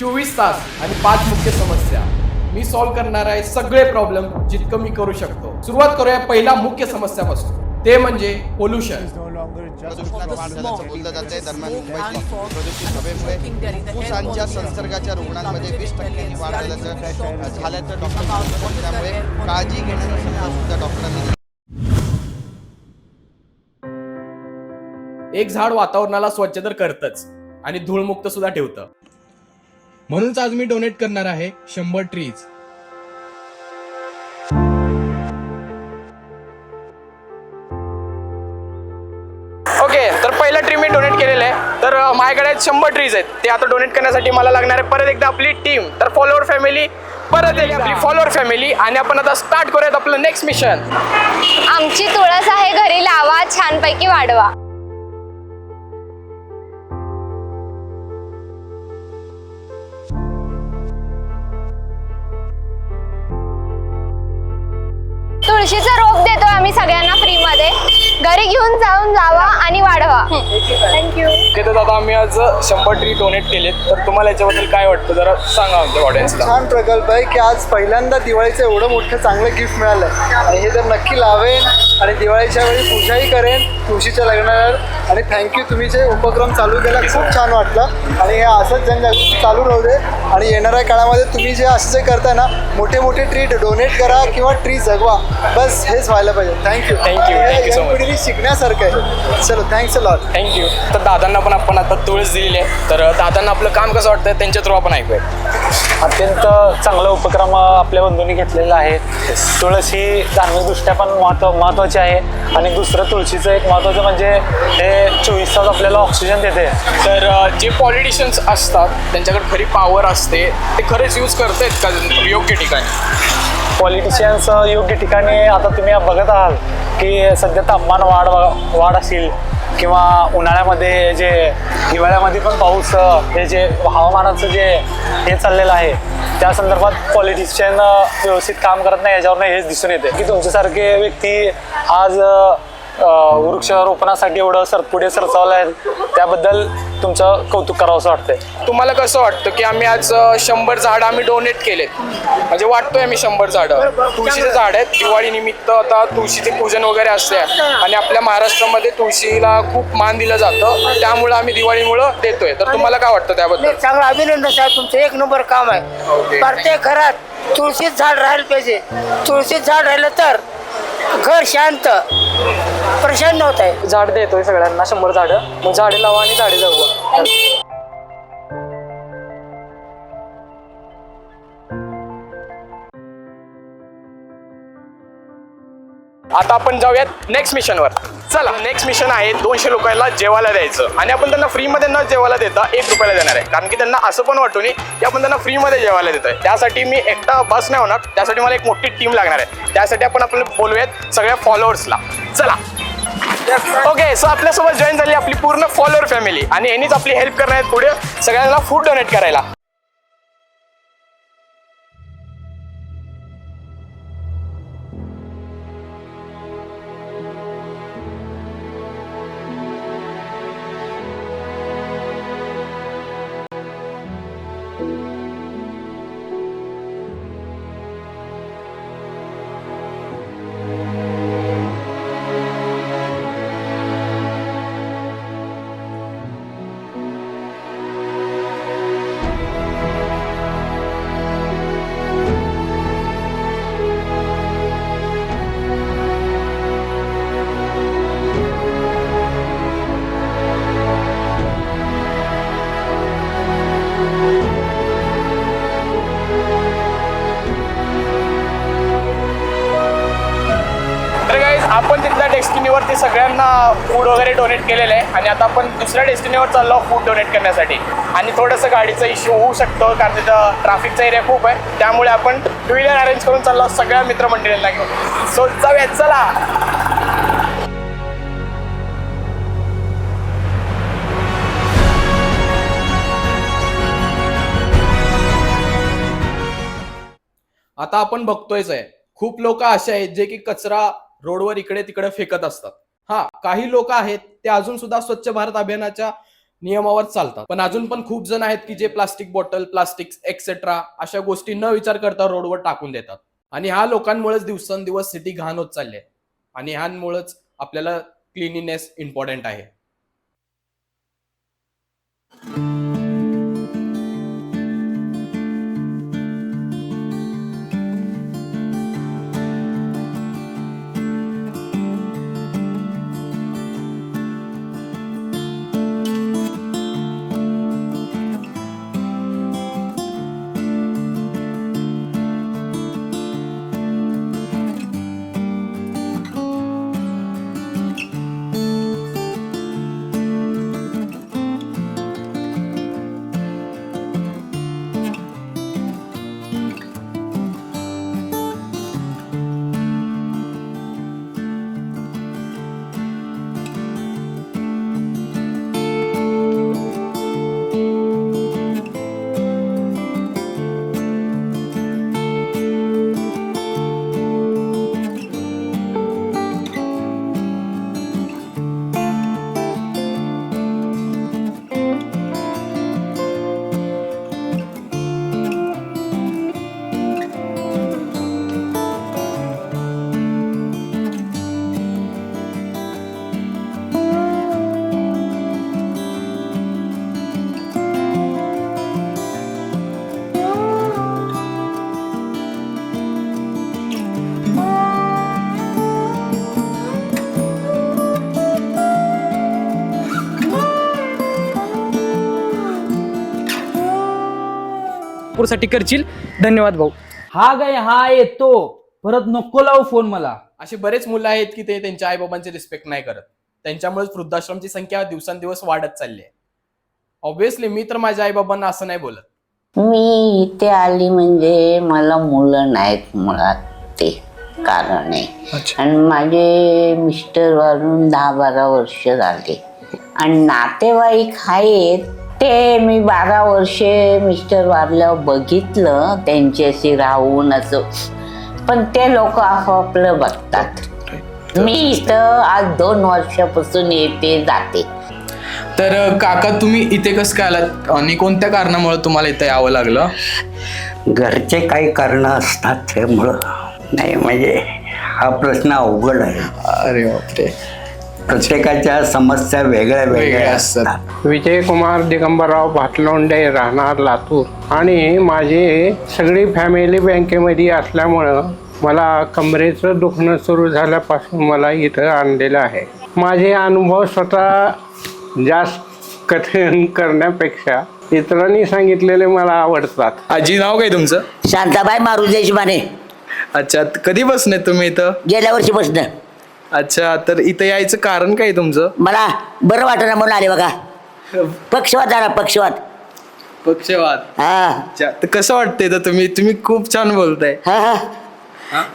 चोवीस तास आणि पाच मुख्य समस्या. मी सॉल्व्ह करणार आहे सगळे प्रॉब्लेम जितकं मी करू शकतो. सुरुवात करूया पहिला मुख्य समस्यापासून. ते म्हणजे पोल्युशन फुफ्फुसांच्या संसर्गाच्या रुग्णांमध्ये वीस टक्क्यांनी वाढ झाल्याचं झाल्याचं डॉक्टर त्यामुळे काळजी घेण्याचा सल्ला सुद्धा डॉक्टरांनी दिला. एक झाड वातावरणाला स्वच्छ तर करतच आणि धूळमुक्त सुद्धा ठेवतं. म्हणूनच आज मी डोनेट करणार आहे शंभर ट्रीज ओके तर पहिला ट्री मी डोनेट केलेलं आहे. तर माझ्याकडे आहेत शंभर ट्रीज आहेत. ते आता डोनेट करण्यासाठी मला लागणार आहे परत एकदा आपली टीम तर फॉलोअर फॅमिली परत एकदा आपली फॉलोअर फॅमिली आणि आपण आता स्टार्ट करूयात आपलं नेक्स्ट मिशन आमची तुळस आहे घरी लावा छानपैकी वाढवा. तुळशीचा रोप देतोय आम्ही सगळ्यांना फ्री मध्ये घरी घेऊन जाऊन जावा आणि वाढवा. थँक्यू तर दादा आम्ही आज शंभर ट्री डोनेट केलेत. तर तुम्हाला याच्याबद्दल काय वाटतं? जरा सांगा आमच्या ऑडियन्सला छान प्रकल्प आहे की आज पहिल्यांदा दिवाळीचं एवढं मोठं चांगलं गिफ्ट मिळालं. आणि हे तर नक्की लावेन आणि दिवाळीच्या वेळी पूजाही करेन. तुळशीच्या लग्नावर आणि थँक्यू तुम्ही जे उपक्रम चालू केला खूप छान वाटलं. आणि हे असंच जनजागृती चालू राहू दे. आणि येणाऱ्या काळामध्ये तुम्ही जे असं जे करताय ना मोठे मोठे ट्री डोनेट करा किंवा ट्री जगवा. बस हेच व्हायला पाहिजे. Thank you much. पिढीने शिकण्यासारखं आहे. चलो थँक्स अ लॉट थँक्यू तर दादांना पण आपण आता तुळस दिलेली आहे तर दादांना आपलं काम कसं वाटतं त्यांच्या थ्रू आपण ऐकूया. अत्यंत चांगला उपक्रम आपल्या बंधूंनी घेतलेला आहे. तुळस ही धार्मिकदृष्ट्या पण महत्त्व महत्त्वाची आहे. आणि दुसरं तुळशीचं एक महत्त्वाचं म्हणजे हे चोवीस तास आपल्याला ऑक्सिजन देते. तर जे पॉलिटिशियन्स असतात त्यांच्याकडे खरी पॉवर असते ते खरेच यूज करतायत का योग्य ठिकाणी? पॉलिटिशियन्स योग्य ठिकाणी आता तुम्ही बघत आहात की सध्या तापमान वाढ वाढ असेल किंवा उन्हाळ्यामध्ये जे हिवाळ्यामध्ये पण पाऊस हे जे हवामानाचं जे हे चाललेलं आहे त्या संदर्भात पॉलिटिशियन व्यवस्थित काम करत नाही याच्यावरनं हेच दिसून येते. की तुमच्यासारखे व्यक्ती आज वृक्षारोपणासाठी एवढं सर पुढे सरसावलं आहे. त्याबद्दल तुमचं कौतुक करावं असं वाटतंय. तुम्हाला कसं वाटतं की आम्ही आज शंभर झाडं आम्ही डोनेट केलेत? म्हणजे वाटतोय आम्ही शंभर झाडं. तुळशीचे झाड आहेत. दिवाळी निमित्त आता तुळशीचे पूजन वगैरे असते आणि आपल्या महाराष्ट्रामध्ये तुळशीला खूप मान दिलं जातं. त्यामुळे आम्ही दिवाळीमुळं देतोय. तर तुम्हाला काय वाटतं त्याबद्दल? नाही, चांगलं अभिनंदन साहेब. तुमचं एक नंबर काम आहे. प्रत्येक घरात तुळशीच झाड राहायला पाहिजे. तुळशीच झाड राहिलं तर घर शांत प्रसन्न होत आहे झाड देतोय सगळ्यांना शंभर झाडं. मग झाडे लावा आणि झाडे जगवा आता आपण जाऊयात नेक्स्ट मिशनवर चला नेक्स्ट मिशन आहे दोनशे लोकांना जेवायला द्यायचं. आणि आपण त्यांना फ्रीमध्ये न जेवायला देता एक रुपयाला देणार आहे. कारण की त्यांना असं पण वाटू नये की आपण त्यांना फ्रीमध्ये जेवायला देतोय. त्यासाठी मी एकटा बस नाही होणार. त्यासाठी मला एक मोठी टीम लागणार आहे. त्यासाठी आपण आपल्याला बोलूयात सगळ्या फॉलोअर्सला चला. ओके सो आपल्यासोबत जॉईन झाली आपली पूर्ण फॉलोअर फॅमिली आणि यांनीच आपली हेल्प करणार आहेत पुढे. सगळ्यांना फूड डोनेट करायला. आपण तिथल्या डेस्टिनीवरती सगळ्यांना फूड वगैरे डोनेट केलेलं आहे. आणि आता आपण दुसऱ्या डेस्टिनीवर चाललो फूड डोनेट करण्यासाठी. आणि थोडंसं गाडीचा इश्यू होऊ शकतो कारण तिथं ट्राफिकचा एरिया खूप आहे. त्यामुळे आपण टू व्हीलर अरेंज करून चाललो सगळ्या मित्रमंडळींना घेऊन. सो जाऊयात चला! आता आपण बघतोयच आहे. खूप लोक असे आहेत जे की कचरा रोडवर इकडे तिकडे फेकत असतात. हा काही लोक आहेत ते अजून सुद्धा स्वच्छ भारत अभियानाच्या नियमावर चालतात. पण अजून पण खूप जण आहेत की जे प्लास्टिक बॉटल प्लास्टिक एक्सेट्रा अशा गोष्टी न विचार करता रोडवर टाकून देतात. आणि ह्या लोकांमुळेच दिवसेंदिवस सिटी घाण होत चालली आहे. आणि ह्यांमुळेच आपल्याला क्लिनिनेस इम्पॉर्टंट आहे. साठी करशील? धन्यवाद भाऊ. हा गाय हा येतो. परत नको लावू फोन मला. असे बरेच मुलं आहेत की ते त्यांच्या आईबाबांचे रिस्पेक्ट नाही करत. त्यांच्यामुळेच वृद्धाश्रमची संख्या दिवसांदिवस वाढत चालली आहे ऑब्विसली मी तर माझ्या आईबाबांना असं नाही बोलत. मी इथे आली म्हणजे मला मुलं नाहीत मुळात ते कारण. आहे आणि माझे मिस्टर वारून दहा बारा वर्ष झाले. आणि नातेवाईक आहेत ते मी बारा वर्षे मिस्टर वारल्यावर बघितलं त्यांच्याशी राहून असं. पण ते लोक आपापलं बघतात. मी इथं आज दोन वर्षापासून येते जाते. तर काका तुम्ही इथे कसं काय आलात? आणि कोणत्या कारणामुळे तुम्हाला इथे यावं लागलं? घरचे काही कारण असतात त्यामुळं. नाही म्हणजे हा प्रश्न अवघड आहे. अरे बापरे. प्रत्येकाच्या समस्या वेगळ्या वेगळ्या असतात. असतात. विजयकुमार दिगंबरराव भातलोंडे राहणार लातूर. आणि माझी सगळी फॅमिली बँकेमध्ये असल्यामुळं मला कमरेचं दुखणं सुरू झाल्यापासून मला इथं आणलेलं आहे. माझे अनुभव स्वतः जास्त कथन करण्यापेक्षा इतरांनी सांगितलेले मला आवडतात. आजी नाव काय तुमचं? शांताबाई मारू देशमाने. अच्छा कधी बसणे तुम्ही इथं? गेल्या वर्षी बसणं अच्छा तर इथं यायचं कारण काय तुमचं? मला बरं वाटणार म्हणून आले बघा. पक्षवात झाला पक्षवात पक्षवाद. हा. अच्छा तर कसं वाटतंय तर तुम्ही? तुम्ही खूप छान बोलताय. हा हा.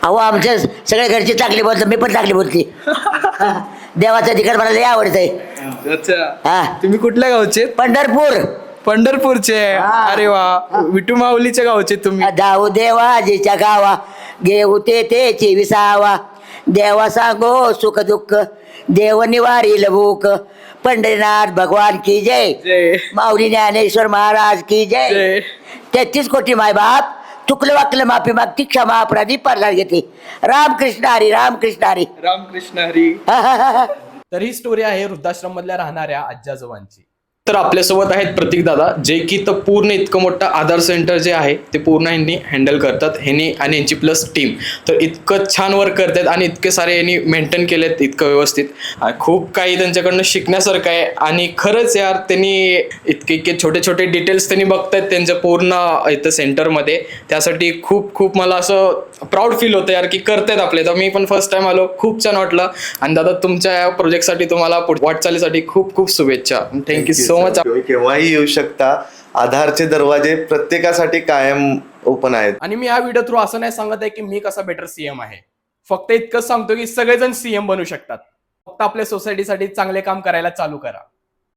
अहो आमच्या सगळ्या घरची चांगली बोलतो मी पण चांगली बोलते. हा. देवाचं ठिकाण मला लय आवडतंय. अच्छा. हा. तुम्ही कुठल्या गावचे? पंढरपूर. पंढरपूरचे. हा. अरे वा. विठू माऊलीच्या गावचे तुम्ही. धाव देवाजीच्या गावा घेऊ ते तेची विसावा देवा सांगो सुख दुःख देव निवारील भूक पंढरीनाथ भगवान की जय. जय. माऊली ज्ञानेश्वर महाराज की जय. तेहतीस कोटी मायबाप चुकलं वाकलं माफी मागती क्षमा अपराधी परदार घेते. रामकृष्ण हरी रामकृष्ण हरी. रामकृष्ण हरी. तर ही स्टोरी आहे वृद्धाश्रम मधल्या राहणाऱ्या आज्याजोबांची तर आपल्यासोबत आहेत प्रतीक दादा जे की तर पूर्ण इतकं मोठं आधार सेंटर जे आहे ते पूर्ण ह्यांनी हँडल करतात ह्यांनी आणि यांची प्लस टीम तर इतकं छान वर्क करतात आणि इतके सारे यांनी मेंटेन केलेत इतकं व्यवस्थित. खूप काही त्यांच्याकडनं शिकण्यासारखं आहे आणि खरंच यार त्यांनी इतके इतके छोटे छोटे डिटेल्स त्यांनी बघतायत त्यांच्या पूर्ण इथं सेंटरमध्ये त्यासाठी खूप खूप मला असं प्राऊड फील होतं यार की करतायत आपले. तर मी पण फर्स्ट टाइम आलो खूप छान वाटलं. आणि दादा तुमच्या या प्रोजेक्टसाठी तुम्हाला वाटचालीसाठी खूप खूप शुभेच्छा. थँक्यू सो मच केव्हाही येऊ शकता. आधारचे दरवाजे प्रत्येकासाठी कायम ओपन आहेत. आणि मी या व्हिडिओ थ्रू असं नाही सांगत आहे की मी कसा बेटर सीएम आहे. फक्त इतकंच सांगतो की सगळेजण सीएम बनू शकतात. फक्त आपल्या सोसायटीसाठी चांगले काम करायला चालू करा.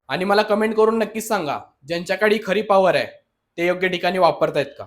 आणि मला कमेंट करून नक्कीच सांगा ज्यांच्याकडे खरी पॉवर आहे ते योग्य ठिकाणी वापरतायत का?